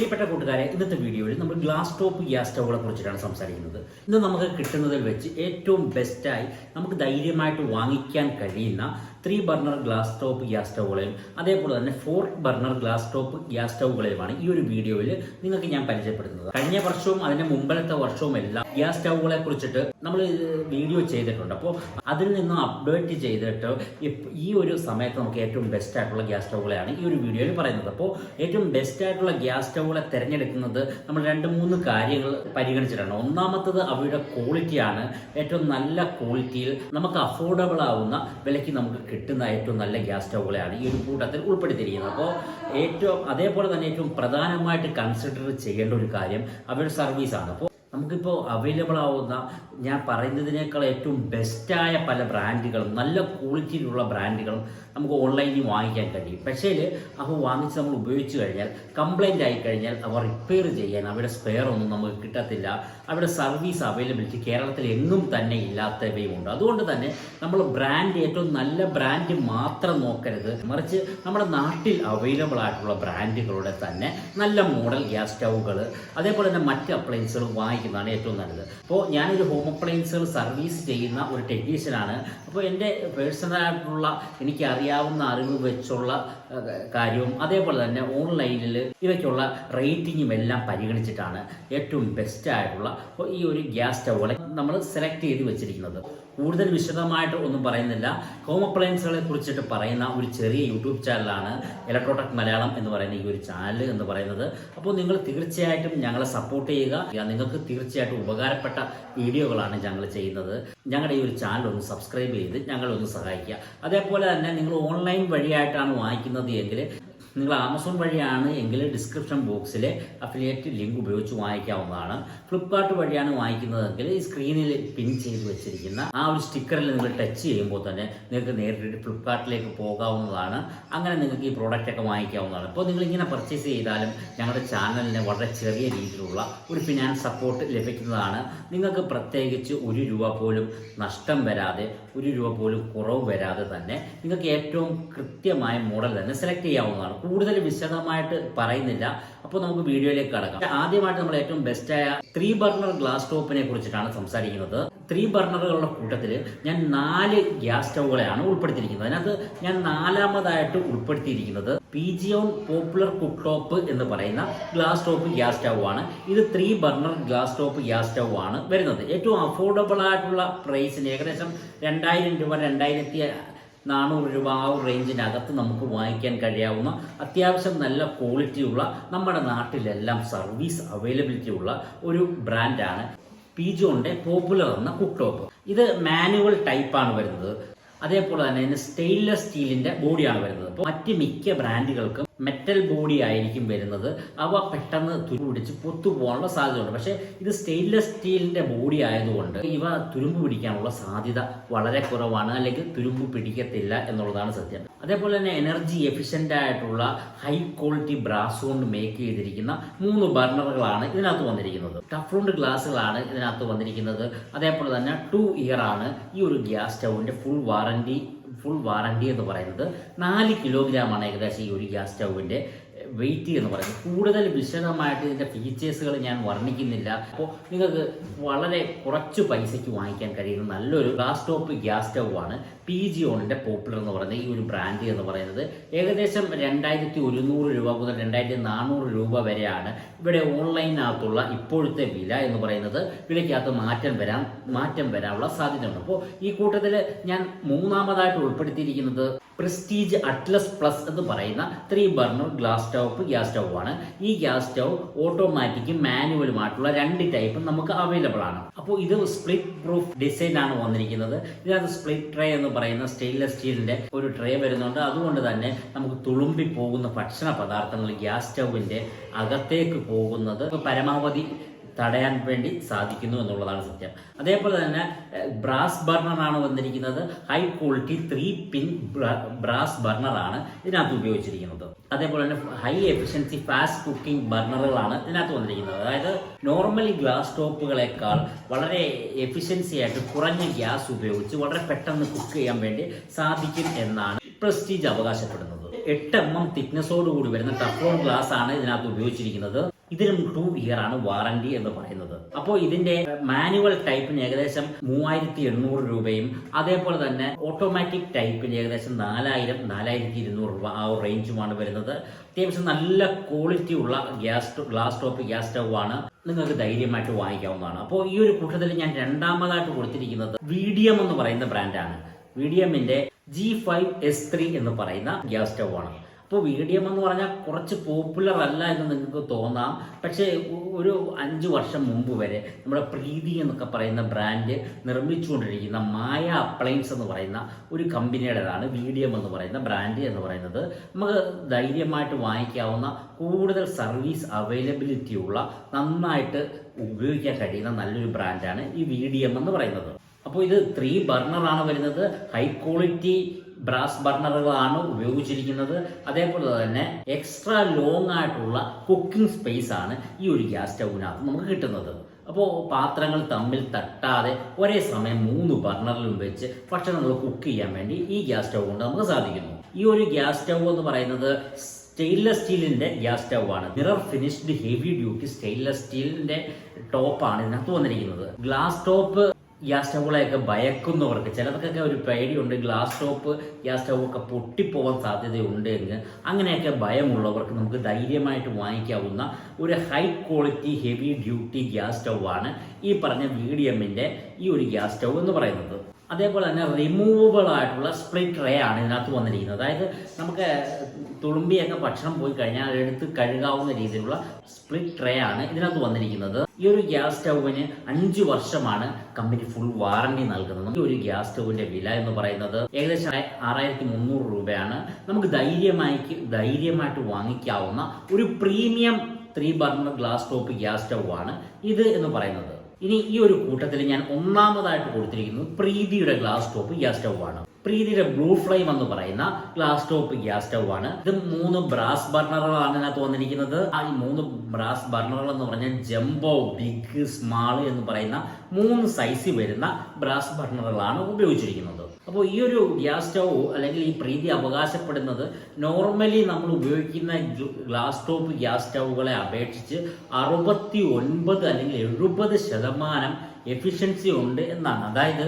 പ്രിയപ്പെട്ട കൂട്ടുകാരെ ഇന്നത്തെ വീഡിയോയിൽ നമ്മൾ ഗ്ലാസ് ടോപ്പ് ഗ്യാസ് സ്റ്റൗകളെ കുറിച്ചിട്ടാണ് സംസാരിക്കുന്നത്. ഇന്ന് നമുക്ക് കിട്ടുന്നതിൽ വെച്ച് ഏറ്റവും ബെസ്റ്റായി നമുക്ക് ധൈര്യമായിട്ട് വാങ്ങിക്കാൻ കഴിയുന്ന three burner glass top gas സ്റ്റൗകളെയും അതേപോലെ തന്നെ four burner glass top gas സ്റ്റൗകളെയുമാണ് ഈ ഒരു വീഡിയോയിൽ നിങ്ങൾക്ക് ഞാൻ പരിചയപ്പെടുത്തുന്നത്. കഴിഞ്ഞ വർഷവും അതിന്റെ മുമ്പിലത്തെ വർഷവും എല്ലാം ഗ്യാസ് സ്റ്റൗകളെ കുറിച്ചിട്ട് നമ്മൾ വീഡിയോ ചെയ്തിട്ടുണ്ട്. അപ്പോൾ അതിൽ നിന്നും അപ്ഡേറ്റ് ചെയ്തിട്ട് ഈ ഒരു സമയത്ത് നമുക്ക് ഏറ്റവും ബെസ്റ്റ് ആയിട്ടുള്ള ഗ്യാസ് സ്റ്റൗകളെയാണ് ഈ ഒരു വീഡിയോയിൽ പറയുന്നത്. അപ്പോൾ ഏറ്റവും ബെസ്റ്റ് ആയിട്ടുള്ള ഗ്യാസ് സ്റ്റൗകളെ തിരഞ്ഞെടുക്കുന്നത് നമ്മൾ രണ്ട് മൂന്ന് കാര്യങ്ങൾ പരിഗണിച്ചിട്ടാണ്. ഒന്നാമത്തത് അവയുടെ ക്വാളിറ്റിയാണ് ഏറ്റവും നല്ല ക്വാളിറ്റിയിൽ നമുക്ക് അഫോർഡബിൾ ആവുന്ന വിലയ്ക്ക് നമുക്ക് കിട്ടുന്ന ഏറ്റവും നല്ല ഗ്യാസ് സ്റ്റൗകളെയാണ് ഈ ഒരു കൂട്ടത്തിൽ ഉൾപ്പെടുത്തിയിരിക്കുന്നത്. അപ്പോൾ ഏറ്റവും അതേപോലെ തന്നെ ഏറ്റവും പ്രധാനമായിട്ട് കൺസിഡർ ചെയ്യേണ്ട ഒരു കാര്യം അവരുടെ സർവീസാണ് അപ്പോൾ നമുക്കിപ്പോൾ അവൈലബിൾ ആവുന്ന ഞാൻ പറയുന്നതിനേക്കാൾ ഏറ്റവും ബെസ്റ്റായ പല ബ്രാൻഡുകളും നല്ല ക്വാളിറ്റിയിലുള്ള ബ്രാൻഡുകളും നമുക്ക് ഓൺലൈനിൽ വാങ്ങിക്കാൻ കഴിയും. പക്ഷേ അവ വാങ്ങിച്ച് നമ്മൾ ഉപയോഗിച്ച് കഴിഞ്ഞാൽ കംപ്ലൈന്റ് ആയി കഴിഞ്ഞാൽ അവ റിപ്പയർ ചെയ്യാൻ അവരുടെ സ്പെയർ ഒന്നും നമുക്ക് കിട്ടത്തില്ല. അവരുടെ സർവീസ് അവൈലബിലിറ്റി കേരളത്തിൽ എങ്ങും തന്നെ ഇല്ലാത്തവയുമുണ്ട് അതുകൊണ്ട് തന്നെ നമ്മൾ ബ്രാൻഡ് ഏറ്റവും നല്ല ബ്രാൻഡ് മാത്രം നോക്കരുത്. മറിച്ച് നമ്മുടെ നാട്ടിൽ അവൈലബിൾ ആയിട്ടുള്ള ബ്രാൻഡുകളുടെ തന്നെ നല്ല മോഡൽ ഗ്യാസ് സ്റ്റൗകൾ അതേപോലെ തന്നെ മറ്റ് അപ്ലയൻസുകൾ വാങ്ങിക്കുന്നതാണ് ഏറ്റവും നല്ലത്. അപ്പോൾ ഞാനൊരു ഹോം അപ്ലയൻസുകൾ സർവീസ് ചെയ്യുന്ന ഒരു ടെക്നീഷ്യനാണ് അപ്പോൾ എന്റെ പേഴ്സണലായിട്ടുള്ള എനിക്ക് അറിയാവുന്ന അറിവ് വെച്ചുള്ള കാര്യവും അതേപോലെ തന്നെ ഓൺലൈനിൽ ഇവയ്ക്കുള്ള റേറ്റിങ്ങും എല്ലാം പരിഗണിച്ചിട്ടാണ് ഏറ്റവും ബെസ്റ്റ് ആയിട്ടുള്ള ഈ ഒരു ഗ്യാസ് സ്റ്റൗകളെ നമ്മൾ സെലക്ട് ചെയ്ത് വെച്ചിരിക്കുന്നത്. കൂടുതൽ വിശദമായിട്ട് ഒന്നും പറയുന്നില്ല. ഹോം അപ്ലയൻസുകളെ കുറിച്ചിട്ട് പറയുന്ന ഒരു ചെറിയ യൂട്യൂബ് ചാനലാണ് ഇലക്ട്രോടെക് മലയാളം എന്ന് പറയുന്ന ഈ ഒരു ചാനൽ എന്ന് പറയുന്നത്. അപ്പോൾ നിങ്ങൾ തീർച്ചയായിട്ടും ഞങ്ങളെ സപ്പോർട്ട് ചെയ്യുക. നിങ്ങൾക്ക് തീർച്ചയായിട്ടും ഉപകാരപ്പെട്ട വീഡിയോകളാണ് ഞങ്ങൾ ചെയ്യുന്നത്. ഞങ്ങളുടെ ഈ ഒരു ചാനൽ ഒന്ന് സബ്സ്ക്രൈബ് ചെയ്ത് ഞങ്ങളൊന്ന് സഹായിക്കുക. അതേപോലെ തന്നെ നിങ്ങൾ ഓൺലൈൻ വഴിയായിട്ടാണ് വാങ്ങിക്കുന്നത് എങ്കിൽ നിങ്ങൾ ആമസോൺ വഴിയാണ് എങ്കിൽ ഡിസ്ക്രിപ്ഷൻ ബോക്സിലെ അഫിലിയേറ്റ് ലിങ്ക് ഉപയോഗിച്ച് വാങ്ങിക്കാവുന്നതാണ് ഫ്ലിപ്കാർട്ട് വഴിയാണ് വാങ്ങിക്കുന്നതെങ്കിൽ ഈ സ്ക്രീനിൽ പിൻ ചെയ്ത് വെച്ചിരിക്കുന്ന ആ ഒരു സ്റ്റിക്കറിൽ നിങ്ങൾ ടച്ച് ചെയ്യുമ്പോൾ തന്നെ നിങ്ങൾക്ക് നേരിട്ട് ഫ്ലിപ്കാർട്ടിലേക്ക് പോകാവുന്നതാണ്. അങ്ങനെ നിങ്ങൾക്ക് ഈ പ്രോഡക്റ്റൊക്കെ വാങ്ങിക്കാവുന്നതാണ് ഇപ്പോൾ നിങ്ങൾ ഇങ്ങനെ പർച്ചേസ് ചെയ്താലും ഞങ്ങളുടെ ചാനലിന് വളരെ ചെറിയ രീതിയിലുള്ള ഒരു ഫിനാൻസ് സപ്പോർട്ട് ലഭിക്കുന്നതാണ്. നിങ്ങൾക്ക് പ്രത്യേകിച്ച് ഒരു രൂപ പോലും നഷ്ടം വരാതെ ഒരു രൂപ പോലും കുറവ് വരാതെ തന്നെ നിങ്ങൾക്ക് ഏറ്റവും കൃത്യമായ മോഡൽ തന്നെ സെലക്ട് ചെയ്യാവുന്നതാണ്. കൂടുതൽ വിശദമായിട്ട് പറയുന്നില്ല. അപ്പോൾ നമുക്ക് വീഡിയോയിലേക്ക് കടക്കാം. ആദ്യമായിട്ട് നമ്മൾ ഏറ്റവും ബെസ്റ്റായ ത്രീ ബർണർ ഗ്ലാസ് ടോപ്പിനെ കുറിച്ചിട്ടാണ് സംസാരിക്കുന്നത്. ത്രീ ബർണറുകളുടെ കൂട്ടത്തിൽ ഞാൻ നാല് ഗ്യാസ് സ്റ്റൗകളെയാണ് ഉൾപ്പെടുത്തിയിരിക്കുന്നത്. അതിനകത്ത് ഞാൻ നാലാമതായിട്ട് ഉൾപ്പെടുത്തിയിരിക്കുന്നത് Pigeon popular cook top എന്ന് പറയുന്ന ഗ്ലാസ് ടോപ്പ് ഗ്യാസ് സ്റ്റൗ ആണ് ഇത് three burner glass top gas stove ആണ് വരുന്നത്. ഏറ്റവും അഫോർഡബിൾ ആയിട്ടുള്ള പ്രൈസിന് ഏകദേശം രണ്ടായിരം രൂപ രണ്ടായിരത്തി നാനൂറ് രൂപ ആ ഒരു റേഞ്ചിനകത്ത് നമുക്ക് വാങ്ങിക്കാൻ കഴിയാവുന്ന അത്യാവശ്യം നല്ല ക്വാളിറ്റിയുള്ള നമ്മുടെ നാട്ടിലെല്ലാം സർവീസ് അവൈലബിലിറ്റി ഉള്ള ഒരു ബ്രാൻഡാണ് പീജോന്റെ പോപ്പുലർ എന്ന കുക്ക് ടോപ്പ് ഇത് മാനുവൽ ടൈപ്പാണ് വരുന്നത്. അതേപോലെ തന്നെ സ്റ്റെയിൻലെസ് സ്റ്റീലിന്റെ ബോഡിയാണ് വരുന്നത്. മറ്റ് മിക്ക ബ്രാൻഡുകൾക്കും മെറ്റൽ ബോഡി ആയിരിക്കും വരുന്നത്. അവ പെട്ടെന്ന് തുരുമ്പ് പിടിച്ച് പൊത്തു പോകാനുള്ള സാധ്യതയുണ്ട്. പക്ഷേ ഇത് സ്റ്റെയിൻലെസ് സ്റ്റീലിന്റെ ബോഡി ആയതുകൊണ്ട് ഇവ തുരുമ്പ് പിടിക്കാനുള്ള സാധ്യത വളരെ കുറവാണ്. അല്ലെങ്കിൽ തുരുമ്പ് പിടിക്കത്തില്ല എന്നുള്ളതാണ് സത്യം. അതേപോലെ തന്നെ എനർജി എഫിഷ്യന്റ് ആയിട്ടുള്ള ഹൈ ക്വാളിറ്റി ബ്രാസ് കൊണ്ട് മേക്ക് ചെയ്തിരിക്കുന്ന മൂന്ന് ബർണറുകളാണ് ഇതിനകത്ത് വന്നിരിക്കുന്നത്. ടഫ്രോണ്ട് ഗ്ലാസ്സുകളാണ് ഇതിനകത്ത് വന്നിരിക്കുന്നത്. അതേപോലെ തന്നെ ടു ഇയർ ആണ് ഈ ഒരു ഗ്യാസ് സ്റ്റൗവിന്റെ ഫുൾ വാറന്റി ഫുൾ വാറണ്ടി എന്ന് പറയുന്നത് നാല് കിലോഗ്രാം ആണ് ഏകദേശം ഈ ഒരു ഗ്യാസ് സ്റ്റൗവിന്റെ വെയിറ്റ് എന്ന് പറയുന്നത്. കൂടുതൽ വിശദമായിട്ട് ഇതിന്റെ ഫീച്ചേഴ്സുകൾ ഞാൻ വർണിക്കുന്നില്ല. അപ്പോൾ നിങ്ങൾക്ക് വളരെ കുറച്ച് പൈസയ്ക്ക് വാങ്ങിക്കാൻ കഴിയുന്ന നല്ലൊരു ഗ്ലാസ് ടോപ്പ് ഗ്യാസ് സ്റ്റൗ ആണ് പി ജി ഓണിന്റെ പോപ്പുലർ എന്ന് പറയുന്ന ഈ ഒരു ബ്രാൻഡ് എന്ന് പറയുന്നത്. ഏകദേശം രണ്ടായിരത്തി ഒരുന്നൂറ് രൂപ മുതൽ രണ്ടായിരത്തി നാനൂറ് രൂപ വരെയാണ് ഇവിടെ ഓൺലൈനകത്തുള്ള ഇപ്പോഴത്തെ വില എന്ന് പറയുന്നത്. വിലയ്ക്കകത്ത് മാറ്റം വരാൻ മാറ്റം വരാനുള്ള സാധ്യതയുണ്ട്. അപ്പോൾ ഈ കൂട്ടത്തിൽ ഞാൻ മൂന്നാമതായിട്ട് ഉൾപ്പെടുത്തിയിരിക്കുന്നത് പ്രസ്റ്റീജ് അറ്റ്ലസ് പ്ലസ് എന്ന് പറയുന്ന three burner glass stovetop gas stove ആണ് ഈ ഗ്യാസ് സ്റ്റൗ ഓട്ടോമാറ്റിക്കും മാനുവലും ആയിട്ടുള്ള രണ്ട് ടൈപ്പും നമുക്ക് അവൈലബിൾ ആണ്. അപ്പോൾ ഇത് സ്പ്ലിറ്റ് പ്രൂഫ് ഡിസൈൻ ആണ് വന്നിരിക്കുന്നത്. ഇതിനകത്ത് സ്പ്ലിറ്റ് ട്രേ എന്ന് പറയുന്ന സ്റ്റെയിൻലെസ് സ്റ്റീലിന്റെ ഒരു ട്രേ വരുന്നുണ്ട്. അതുകൊണ്ട് തന്നെ നമുക്ക് തുളുമ്പി പോകുന്ന ഭക്ഷണ പദാർത്ഥങ്ങൾ ഗ്യാസ് സ്റ്റൗവിന്റെ അകത്തേക്ക് പോകുന്നത്. പരമാവധി തടയാൻ വേണ്ടി സാധിക്കുന്നു എന്നുള്ളതാണ് സത്യം. അതേപോലെ തന്നെ ബ്രാസ് ബർണറാണ് വന്നിരിക്കുന്നത്. High quality three pin brass ബർണറാണ് ഇതിനകത്ത് ഉപയോഗിച്ചിരിക്കുന്നത്. അതേപോലെ തന്നെ ഹൈ എഫിഷ്യൻസി ഫാസ്റ്റ് കുക്കിംഗ് ബർണറുകളാണ് ഇതിനകത്ത് വന്നിരിക്കുന്നത്. അതായത് നോർമലി ഗ്ലാസ് ടോപ്പുകളെക്കാൾ വളരെ എഫിഷ്യൻസി ആയിട്ട് കുറഞ്ഞ ഗ്യാസ് ഉപയോഗിച്ച് വളരെ പെട്ടെന്ന് കുക്ക് ചെയ്യാൻ വേണ്ടി സാധിക്കും എന്നാണ് പ്രസ്റ്റീജ് അവകാശപ്പെടുന്നത്. എട്ട് എം എം തിക്നെസ്സോട് കൂടി വരുന്ന ടഫ്ലോൺ ഗ്ലാസ് ആണ് ഇതിനകത്ത് ഉപയോഗിച്ചിരിക്കുന്നത്. ഇതിനും ടു ഇയർ ആണ് വാറന്റി എന്ന് പറയുന്നത്. അപ്പോൾ ഇതിന്റെ മാനുവൽ ടൈപ്പിന് ഏകദേശം മൂവായിരത്തി എണ്ണൂറ് രൂപയും അതേപോലെ തന്നെ ഓട്ടോമാറ്റിക് ടൈപ്പിന് ഏകദേശം നാലായിരം നാലായിരത്തി ഇരുന്നൂറ് രൂപ ആ റേഞ്ചുമാണ് വരുന്നത്. അത്യാവശ്യം നല്ല ക്വാളിറ്റി ഉള്ള gas glass top gas stove ആണ് നിങ്ങൾക്ക് ധൈര്യമായിട്ട് വാങ്ങിക്കാവുന്നതാണ്. അപ്പോൾ ഈ ഒരു കൂട്ടത്തിൽ ഞാൻ രണ്ടാമതായിട്ട് കൊടുത്തിരിക്കുന്നത് വീഡിയം എന്ന് പറയുന്ന ബ്രാൻഡാണ് വീഡിയമിന്റെ ജി ഫൈവ് എസ് ത്രീ എന്ന് പറയുന്ന ഗ്യാസ് സ്റ്റവ് ആണ്. അപ്പോൾ വീഡിയം എന്ന് പറഞ്ഞാൽ കുറച്ച് പോപ്പുലർ അല്ല എന്ന് നിങ്ങൾക്ക് തോന്നാം. പക്ഷേ ഒരു അഞ്ച് വർഷം മുമ്പ് വരെ നമ്മുടെ പ്രീതി എന്നൊക്കെ പറയുന്ന ബ്രാൻഡ് നിർമ്മിച്ചുകൊണ്ടിരിക്കുന്ന മായ അപ്ലയൻസ് എന്ന് പറയുന്ന ഒരു കമ്പനിയുടേതാണ് വീഡിയം എന്ന് പറയുന്ന ബ്രാൻഡ് എന്ന് പറയുന്നത്. നമുക്ക് ധൈര്യമായിട്ട് വാങ്ങിക്കാവുന്ന കൂടുതൽ സർവീസ് അവൈലബിലിറ്റി ഉള്ള നന്നായിട്ട് ഉപയോഗിക്കാൻ കഴിയുന്ന നല്ലൊരു ബ്രാൻഡാണ് ഈ വീഡിയം എന്ന് പറയുന്നത്. അപ്പോൾ ഇത് ത്രീ ബർണറാണ് വരുന്നത്. ഹൈ ക്വാളിറ്റി ബ്രാസ് ബർണറുകളാണ് ഉപയോഗിച്ചിരിക്കുന്നത്. അതേപോലെ തന്നെ എക്സ്ട്രാ ലോങ് ആയിട്ടുള്ള കുക്കിംഗ് സ്പേസ് ആണ് ഈ ഒരു ഗ്യാസ് സ്റ്റൗവിനകത്ത് നമുക്ക് കിട്ടുന്നത്. അപ്പോൾ പാത്രങ്ങൾ തമ്മിൽ തട്ടാതെ ഒരേ സമയം മൂന്ന് ബർണറിലും വെച്ച് ഭക്ഷണങ്ങൾ കുക്ക് ചെയ്യാൻ വേണ്ടി ഈ ഗ്യാസ് സ്റ്റൗ കൊണ്ട് നമുക്ക് സാധിക്കുന്നു. ഈ ഒരു ഗ്യാസ് സ്റ്റൗ എന്ന് പറയുന്നത് സ്റ്റെയിൻലെസ് സ്റ്റീലിന്റെ ഗ്യാസ് സ്റ്റൗ ആണ് mirror finished heavy duty stainless സ്റ്റീലിന്റെ ടോപ്പാണ് ഇതിനകത്ത് വന്നിരിക്കുന്നത്. ഗ്ലാസ് ടോപ്പ് ഗ്യാസ് സ്റ്റൗകളെയൊക്കെ ഭയക്കുന്നവർക്ക് ചിലർക്കൊക്കെ ഒരു പേടിയുണ്ട് ഗ്ലാസ് ടോപ്പ് ഗ്യാസ് സ്റ്റൗവൊക്കെ പൊട്ടിപ്പോവാൻ സാധ്യതയുണ്ട് എന്ന് അങ്ങനെയൊക്കെ ഭയമുള്ളവർക്ക് നമുക്ക് ധൈര്യമായിട്ട് വാങ്ങിക്കാവുന്ന ഒരു high quality heavy duty gas സ്റ്റൗവാണ് ഈ പറഞ്ഞ വീഡിയമ്മിന്റെ ഈ ഒരു ഗ്യാസ് സ്റ്റൗ എന്ന് പറയുന്നത്. അതേപോലെ തന്നെ റിമൂവബിൾ ആയിട്ടുള്ള സ്പ്ലിറ്റ് റേ ആണ് ഇതിനകത്ത് വന്നിരിക്കുന്നത്. അതായത് നമുക്ക് തുളുമ്പിയൊക്കെ ഭക്ഷണം പോയി കഴിഞ്ഞാൽ അതെടുത്ത് കഴുകാവുന്ന രീതിയിലുള്ള സ്പ്ലിറ്റ് ട്രേ ആണ് ഇതിനകത്ത് വന്നിരിക്കുന്നത്. ഈ ഒരു ഗ്യാസ് സ്റ്റൗവിന് അഞ്ച് വർഷമാണ് കമ്പനി ഫുൾ വാറണ്ടി നൽകുന്നത്. ഈ ഒരു ഗ്യാസ് സ്റ്റൗവിന്റെ വില എന്ന് പറയുന്നത് ഏകദേശം ആറായിരത്തി മുന്നൂറ് രൂപയാണ്. നമുക്ക് ധൈര്യമായി ധൈര്യമായിട്ട് വാങ്ങിക്കാവുന്ന ഒരു premium three burner glass top gas stove ആണ് ഇത് എന്ന് പറയുന്നത്. ഇനി ഈ ഒരു കൂട്ടത്തിൽ ഞാൻ ഒന്നാമതായിട്ട് കൊടുത്തിരിക്കുന്നത് പ്രീതിയുടെ ഗ്ലാസ് ടോപ്പ് ഗ്യാസ് സ്റ്റൗ ആണ് പ്രീതിയുടെ ബ്ലൂ ഫ്ലെയിം എന്ന് പറയുന്ന ഗ്ലാസ് ടോപ്പ് ഗ്യാസ് സ്റ്റൗ ആണ് ഇത് മൂന്ന് ബ്രാസ് ബർണറുകളാണ് ഇതിനകത്ത് വന്നിരിക്കുന്നത്. ആ ഈ മൂന്ന് ബ്രാസ് ബർണറുകൾ എന്ന് പറഞ്ഞാൽ ജംബോ ബിഗ് സ്മാൾ എന്ന് പറയുന്ന മൂന്ന് സൈസിൽ വരുന്ന ബ്രാസ് ബർണറുകളാണ് ഉപയോഗിച്ചിരിക്കുന്നത്. അപ്പോൾ ഈ ഒരു ഗ്യാസ് സ്റ്റൗ അല്ലെങ്കിൽ ഈ പ്രീതി അവകാശപ്പെടുന്നത് നോർമലി നമ്മൾ ഉപയോഗിക്കുന്ന ഗ്ലാസ് ടോപ്പ് ഗ്യാസ് സ്റ്റൗകളെ അപേക്ഷിച്ച് അറുപത്തി ഒൻപത് അല്ലെങ്കിൽ എഴുപത് ശതമാനം എഫിഷ്യൻസി ഉണ്ട് എന്നാണ്. അതായത്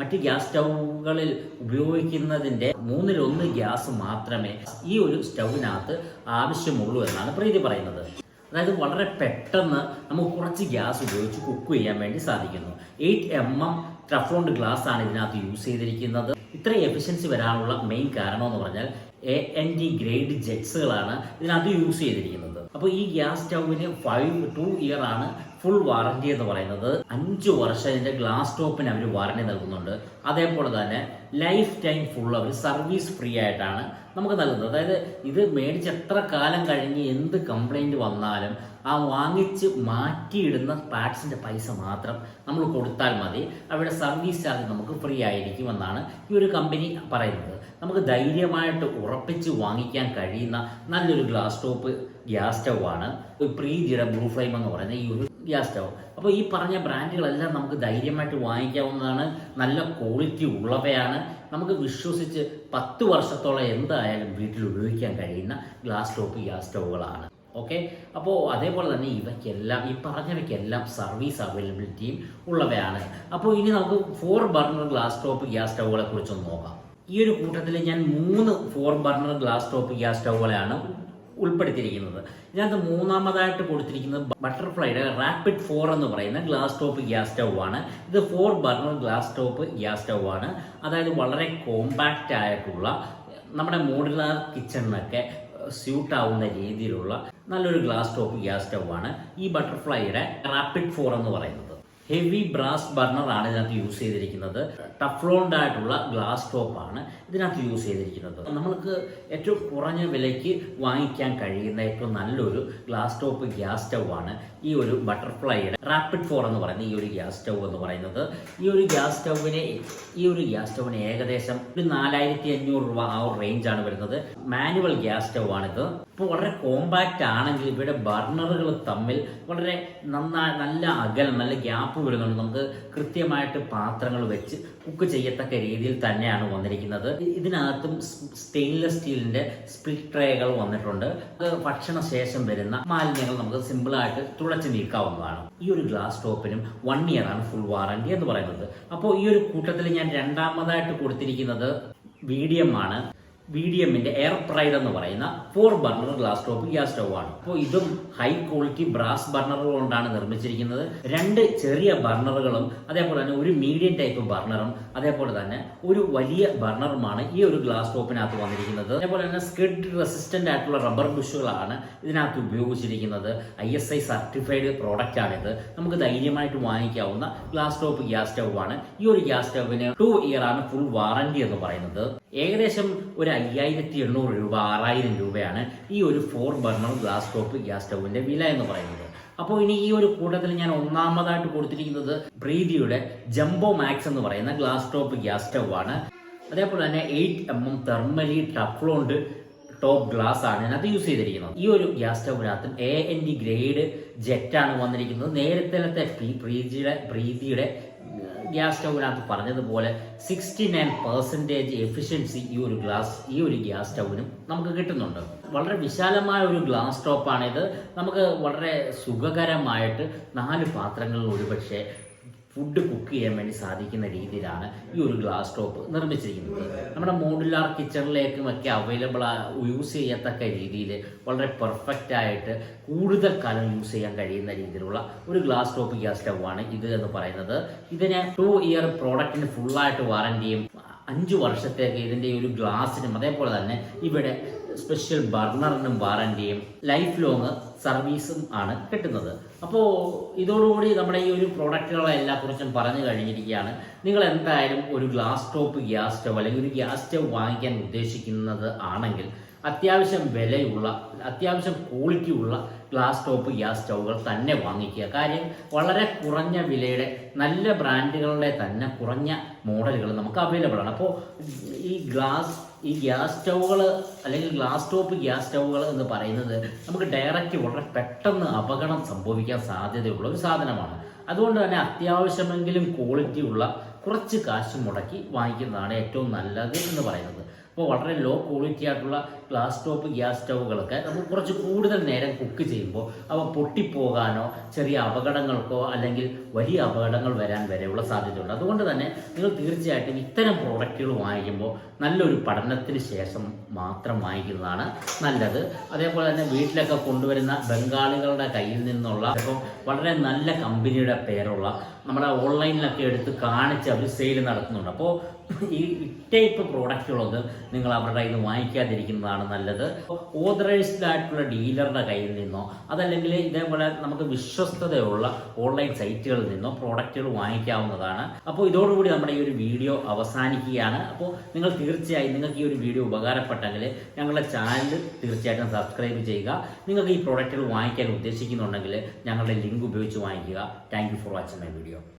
മറ്റ് ഗ്യാസ് സ്റ്റൗകളിൽ ഉപയോഗിക്കുന്നതിന്റെ മൂന്നിലൊന്ന് ഗ്യാസ് മാത്രമേ ഈ ഒരു സ്റ്റൗവിനകത്ത് ആവശ്യമുള്ളൂ എന്നാണ് പ്രീതി പറയുന്നത്. അതായത് വളരെ പെട്ടെന്ന് നമുക്ക് കുറച്ച് ഗ്യാസ് ഉപയോഗിച്ച് കുക്ക് ചെയ്യാൻ വേണ്ടി സാധിക്കുന്നു. Eight M M toughened glass ആണ് ഇതിനകത്ത് യൂസ് ചെയ്തിരിക്കുന്നത്. ഇത്ര എഫിഷ്യൻസി വരാനുള്ള മെയിൻ കാരണം എന്ന് പറഞ്ഞാൽ എ എൻ ഡി ഗ്രേഡ് ജെറ്റ്സുകളാണ് ഇതിനകത്ത് യൂസ് ചെയ്തിരിക്കുന്നത്. അപ്പോൾ ഈ ഗ്യാസ് സ്റ്റൗവിന് ഫൈവ് ടു ഇയർ ആണ് ഫുൾ വാറണ്ടി എന്ന് പറയുന്നത്. അഞ്ച് വർഷം ഇതിന്റെ ഗ്ലാസ് ടോപ്പിന് അവർ വാറണ്ടി നൽകുന്നുണ്ട്. അതേപോലെ തന്നെ ലൈഫ് ടൈം ഫുൾ അവർ സർവീസ് ഫ്രീ ആയിട്ടാണ് നമുക്ക് നൽകുന്നത്. അതായത് ഇത് മേടിച്ച് എത്ര കാലം കഴിഞ്ഞ് എന്ത് കംപ്ലൈന്റ് വന്നാലും ആ വാങ്ങിച്ച് മാറ്റിയിടുന്ന പാർട്സിന്റെ പൈസ മാത്രം നമ്മൾ കൊടുത്താൽ മതി. അവിടെ സർവീസ് ചാർജ് നമുക്ക് ഫ്രീ ആയിരിക്കും എന്നാണ് ഈ ഒരു കമ്പനി പറയുന്നത്. നമുക്ക് ധൈര്യമായിട്ട് ഉറപ്പിച്ച് വാങ്ങിക്കാൻ കഴിയുന്ന നല്ലൊരു ഗ്ലാസ് ടോപ്പ് ഗ്യാസ് സ്റ്റൗ ആണ്. പ്രീതിയുടെ ബ്ലൂ ഫ്ലെയിം എന്ന് പറയുന്ന ഈ ഒരു ഗ്യാസ് സ്റ്റൗ അപ്പോൾ ഈ പറഞ്ഞ ബ്രാൻഡുകളെല്ലാം നമുക്ക് ധൈര്യമായിട്ട് വാങ്ങിക്കാവുന്നതാണ്. നല്ല ക്വാളിറ്റി ഉള്ളവയാണ്. നമുക്ക് വിശ്വസിച്ച് പത്ത് വർഷത്തോളം എന്തായാലും വീട്ടിൽ ഉപയോഗിക്കാൻ കഴിയുന്ന ഗ്ലാസ് ടോപ്പ് ഗ്യാസ് സ്റ്റോവുകളാണ് ഓക്കെ അപ്പോൾ അതേപോലെ തന്നെ ഇവയ്ക്കെല്ലാം ഈ പറഞ്ഞവയ്ക്കെല്ലാം സർവീസ് അവൈലബിലിറ്റിയും ഉള്ളവയാണ്. അപ്പോൾ ഇനി നമുക്ക് four burner glass top gas സ്റ്റൗകളെ കുറിച്ചൊന്ന് നോക്കാം. ഈ ഒരു കൂട്ടത്തിൽ ഞാൻ മൂന്ന് four burner glass top gas സ്റ്റൗകളെയാണ് ഉൾപ്പെടുത്തിയിരിക്കുന്നത്. ഇതിനകത്ത് മൂന്നാമതായിട്ട് കൊടുത്തിരിക്കുന്നത് ബട്ടർഫ്ലൈയുടെ റാപ്പിഡ് ഫോർ എന്ന് പറയുന്ന ഗ്ലാസ് ടോപ്പ് ഗ്യാസ് സ്റ്റൗ ആണ്. ഇത് four burner glass top gas stove ആണ്. അതായത് വളരെ കോമ്പാക്റ്റ് ആയിട്ടുള്ള നമ്മുടെ മോഡുലാർ കിച്ചണിനൊക്കെ സ്യൂട്ട് ആവുന്ന രീതിയിലുള്ള നല്ലൊരു ഗ്ലാസ് ടോപ്പ് ഗ്യാസ് സ്റ്റൗ ആണ്. ഈ ബട്ടർഫ്ലൈയുടെ റാപ്പിഡ് ഫോർ എന്ന് പറയുന്നത്. ഹെവി ബ്രാസ് ബർണർ ആണ് ഇതിനകത്ത് യൂസ് ചെയ്തിരിക്കുന്നത്. ടഫ്ലോണ്ട് ആയിട്ടുള്ള ഗ്ലാസ് ടോപ്പ് ആണ് ഇതിനകത്ത് യൂസ് ചെയ്തിരിക്കുന്നത്. നമ്മൾക്ക് ഏറ്റവും കുറഞ്ഞ വിലയ്ക്ക് വാങ്ങിക്കാൻ കഴിയുന്ന ഏറ്റവും നല്ലൊരു ഗ്ലാസ് ടോപ്പ് ഗ്യാസ് സ്റ്റൗ ആണ് ഈ ഒരു ബട്ടർഫ്ലൈയുടെ റാപ്പിഡ് ഫോർ എന്ന് പറയുന്ന ഈ ഒരു ഗ്യാസ് സ്റ്റൗ എന്ന് പറയുന്നത്. ഈ ഒരു ഗ്യാസ് സ്റ്റൗവിന് ഈ ഒരു ഗ്യാസ് സ്റ്റൗവിന് ഏകദേശം ഒരു നാലായിരത്തി അഞ്ഞൂറ് രൂപ ആ ഒരു റേഞ്ച് ആണ് വരുന്നത്. മാനുവൽ ഗ്യാസ് സ്റ്റൗ ആണിത്. ഇപ്പോൾ വളരെ കോമ്പാക്റ്റ് ആണെങ്കിൽ ഇവയുടെ ബർണറുകൾ തമ്മിൽ വളരെ നന്നായി നല്ല അകലം നല്ല ഗ്യാപ്പ് ഗ്യാപ്പ് വരുന്നുണ്ട് നമുക്ക് കൃത്യമായിട്ട് പാത്രങ്ങൾ വെച്ച് കുക്ക് ചെയ്യത്തക്ക രീതിയിൽ തന്നെയാണ് വന്നിരിക്കുന്നത്. ഇതിനകത്തും സ്റ്റെയിൻലെസ് സ്റ്റീലിന്റെ സ്പ്ലിറ്റ് ട്രേകൾ വന്നിട്ടുണ്ട്. ഭക്ഷണ ശേഷം വരുന്ന മാലിന്യങ്ങൾ നമുക്ക് സിമ്പിളായിട്ട് തുളച്ച് നീക്കാവുന്നതാണ്. ഈ ഒരു ഗ്ലാസ് ടോപ്പിനും വൺ ഇയർ ആണ് ഫുൾ വാറണ്ടി എന്ന് പറയുന്നത്. അപ്പോൾ ഈ ഒരു കൂട്ടത്തിൽ ഞാൻ രണ്ടാമതായിട്ട് കൊടുത്തിരിക്കുന്നത് വീഡിയം ആണ്. വി ഡി എമ്മിന്റെ എയർ പ്രൈഡ് എന്ന് പറയുന്ന four burner glass top gas stove ആണ് അപ്പോൾ ഇതും ഹൈ ക്വാളിറ്റി ബ്രാസ് ബർണറുകൾ കൊണ്ടാണ് നിർമ്മിച്ചിരിക്കുന്നത്. രണ്ട് ചെറിയ ബർണറുകളും അതേപോലെ തന്നെ ഒരു മീഡിയം ടൈപ്പ് ബർണറും അതേപോലെ തന്നെ ഒരു വലിയ ബർണറുമാണ് ഈ ഒരു ഗ്ലാസ് ടോപ്പിനകത്ത് വന്നിരിക്കുന്നത്. അതേപോലെ തന്നെ സ്കിഡ് റെസിസ്റ്റന്റ് ആയിട്ടുള്ള റബ്ബർ ബുഷുകളാണ് ഇതിനകത്ത് ഉപയോഗിച്ചിരിക്കുന്നത്. I S I certified product ആണിത്. നമുക്ക് ധൈര്യമായിട്ട് വാങ്ങിക്കാവുന്ന ഗ്ലാസ് ടോപ്പ് ഗ്യാസ് സ്റ്റവ് ആണ് ഈ ഒരു ഗ്യാസ് സ്റ്റവിന് ടു ഇയർ ആണ് ഫുൾ വാറണ്ടി എന്ന് പറയുന്നത്. ഏകദേശം ഒരു അയ്യായിരത്തി എണ്ണൂറ് രൂപ ആറായിരം രൂപയാണ് ഈ ഒരു four burner glass top gas സ്റ്റൗവിന്റെ വില എന്ന് പറയുന്നത്. അപ്പോൾ ഇനി ഈ ഒരു കൂട്ടത്തിൽ ഞാൻ ഒന്നാമതായിട്ട് കൊടുത്തിരിക്കുന്നത് പ്രീതിയുടെ ജംബോ മാക്സ് എന്ന് പറയുന്ന ഗ്ലാസ് ടോപ്പ് ഗ്യാസ് സ്റ്റൗ ആണ് അതേപോലെ തന്നെ eight M M thermally toughened top glass ആണ് ഇതിനകത്ത് യൂസ് ചെയ്തിരിക്കുന്നത്. ഈ ഒരു gas സ്റ്റൗവിനകത്തും A N D grade jet ആണ് വന്നിരിക്കുന്നത്. നേരത്തെ പ്രീതിയുടെ പ്രീതിയുടെ ഗ്യാസ് സ്റ്റൗവിനകത്ത് പറഞ്ഞതുപോലെ സിക്സ്റ്റി നയൻ പെർസെന്റേജ് എഫിഷ്യൻസി ഈ ഒരു ഗ്ലാസ് ഈ ഒരു ഗ്യാസ് സ്റ്റൗവിനും നമുക്ക് കിട്ടുന്നുണ്ട്. വളരെ വിശാലമായ ഒരു ഗ്ലാസ് ടോപ്പാണിത്. നമുക്ക് വളരെ സുഖകരമായിട്ട് നാല് പാത്രങ്ങളിൽ ഒരുപക്ഷെ ഫുഡ് കുക്ക് ചെയ്യാൻ വേണ്ടി സാധിക്കുന്ന രീതിയിലാണ് ഈ ഒരു ഗ്ലാസ് ടോപ്പ് നിർമ്മിച്ചിരിക്കുന്നത്. നമ്മുടെ മോഡുലാർ കിച്ചണിലേക്കും ഒക്കെ അവൈലബിൾ യൂസ് ചെയ്യത്തക്ക രീതിയിൽ വളരെ പെർഫെക്റ്റ് ആയിട്ട് കൂടുതൽ കാലം യൂസ് ചെയ്യാൻ കഴിയുന്ന രീതിയിലുള്ള ഒരു ഗ്ലാസ് ടോപ്പ് ഗ്യാസ് സ്റ്റവ് ആണ് ഇത് എന്ന് പറയുന്നത്. ഇതിന് ടു ഇയർ പ്രോഡക്റ്റിന് ഫുള്ളായിട്ട് വാറണ്ടിയും അഞ്ച് വർഷത്തേക്ക് ഇതിന്റെ ഒരു ഗ്ലാസിനും അതേപോലെ തന്നെ ഇവിടെ സ്പെഷ്യൽ ബർണറിനും വാറന്റിയും ലൈഫ് ലോങ് സർവീസും ആണ് കിട്ടുന്നത്. അപ്പോൾ ഇതോടുകൂടി നമ്മുടെ ഈ ഒരു പ്രോഡക്റ്റുകളെല്ലാം കുറിച്ചും പറഞ്ഞു കഴിഞ്ഞിരിക്കുകയാണ്. നിങ്ങൾ എന്തായാലും ഒരു ഗ്ലാസ് ടോപ്പ് ഗ്യാസ് സ്റ്റവ് അല്ലെങ്കിൽ ഒരു ഗ്യാസ് സ്റ്റവ് വാങ്ങിക്കാൻ ഉദ്ദേശിക്കുന്നത് ആണെങ്കിൽ അത്യാവശ്യം വിലയുള്ള അത്യാവശ്യം ക്വാളിറ്റി ഉള്ള ഗ്ലാസ് ടോപ്പ് ഗ്യാസ് സ്റ്റൗകൾ തന്നെ വാങ്ങിക്കുക. കാര്യം വളരെ കുറഞ്ഞ വിലയുടെ നല്ല ബ്രാൻഡുകളുടെ തന്നെ കുറഞ്ഞ മോഡലുകൾ നമുക്ക് അവൈലബിൾ ആണ്. അപ്പോൾ ഈ ഗ്ലാസ് ഈ ഗ്യാസ് സ്റ്റൗകൾ അല്ലെങ്കിൽ ഗ്ലാസ് ടോപ്പ് ഗ്യാസ് സ്റ്റൗകൾ എന്ന് പറയുന്നത് നമുക്ക് ഡയറക്റ്റ് വളരെ പെട്ടെന്ന് അപകടം സംഭവിക്കാൻ സാധ്യതയുള്ള ഒരു സാധനമാണ്. അതുകൊണ്ട് തന്നെ അത്യാവശ്യമെങ്കിലും ക്വാളിറ്റി ഉള്ള കുറച്ച് കാശ് മുടക്കി വാങ്ങിക്കുന്നതാണ് ഏറ്റവും നല്ലത് എന്ന് പറയുന്നത്. അപ്പോൾ വളരെ ലോ ക്വാളിറ്റി ആയിട്ടുള്ള ഗ്ലാസ് ടോപ്പ് ഗ്യാസ് സ്റ്റൗകളൊക്കെ നമ്മൾ കുറച്ച് കൂടുതൽ നേരം കുക്ക് ചെയ്യുമ്പോൾ അവ പൊട്ടിപ്പോകാനോ ചെറിയ അപകടങ്ങൾക്കോ അല്ലെങ്കിൽ വലിയ അപകടങ്ങൾ വരാൻ വരെയുള്ള സാധ്യതയുണ്ട്. അതുകൊണ്ട് തന്നെ നിങ്ങൾ തീർച്ചയായിട്ടും ഇത്തരം പ്രോഡക്റ്റുകൾ വാങ്ങിക്കുമ്പോൾ നല്ലൊരു പഠനത്തിന് ശേഷം മാത്രം വാങ്ങിക്കുന്നതാണ് നല്ലത്. അതേപോലെ തന്നെ വീട്ടിലൊക്കെ കൊണ്ടുവരുന്ന ബംഗാളികളുടെ കയ്യിൽ നിന്നുള്ള ഇപ്പം വളരെ നല്ല കമ്പനിയുടെ പേരുള്ള നമ്മുടെ ഓൺലൈനിലൊക്കെ എടുത്ത് കാണിച്ച് അവർ സെയിൽ നടത്തുന്നുണ്ട്. അപ്പോൾ ഈ ടൈപ്പ് പ്രോഡക്റ്റുകളൊന്നും നിങ്ങൾ അവരുടെ കയ്യിൽ നിന്ന് വാങ്ങിക്കാതിരിക്കുന്നതാണ് നല്ലത്. ഓതറൈസ്ഡ് ആയിട്ടുള്ള ഡീലറുടെ കയ്യിൽ നിന്നോ അതല്ലെങ്കിൽ ഇതേപോലെ നമുക്ക് വിശ്വസ്തതയുള്ള ഓൺലൈൻ സൈറ്റുകളിൽ നിന്നോ പ്രോഡക്റ്റുകൾ വാങ്ങിക്കാവുന്നതാണ്. അപ്പോൾ ഇതോടുകൂടി നമ്മുടെ ഈ ഒരു വീഡിയോ അവസാനിക്കുകയാണ്. അപ്പോൾ നിങ്ങൾ തീർച്ചയായും നിങ്ങൾക്ക് ഈ ഒരു വീഡിയോ ഉപകാരപ്പെട്ടെങ്കിൽ ഞങ്ങളുടെ ചാനൽ തീർച്ചയായിട്ടും സബ്സ്ക്രൈബ് ചെയ്യുക. നിങ്ങൾക്ക് ഈ പ്രോഡക്റ്റുകൾ വാങ്ങിക്കാൻ ഉദ്ദേശിക്കുന്നുണ്ടെങ്കിൽ ഞങ്ങളുടെ ലിങ്ക് ഉപയോഗിച്ച് വാങ്ങിക്കുക. Thank for watching my video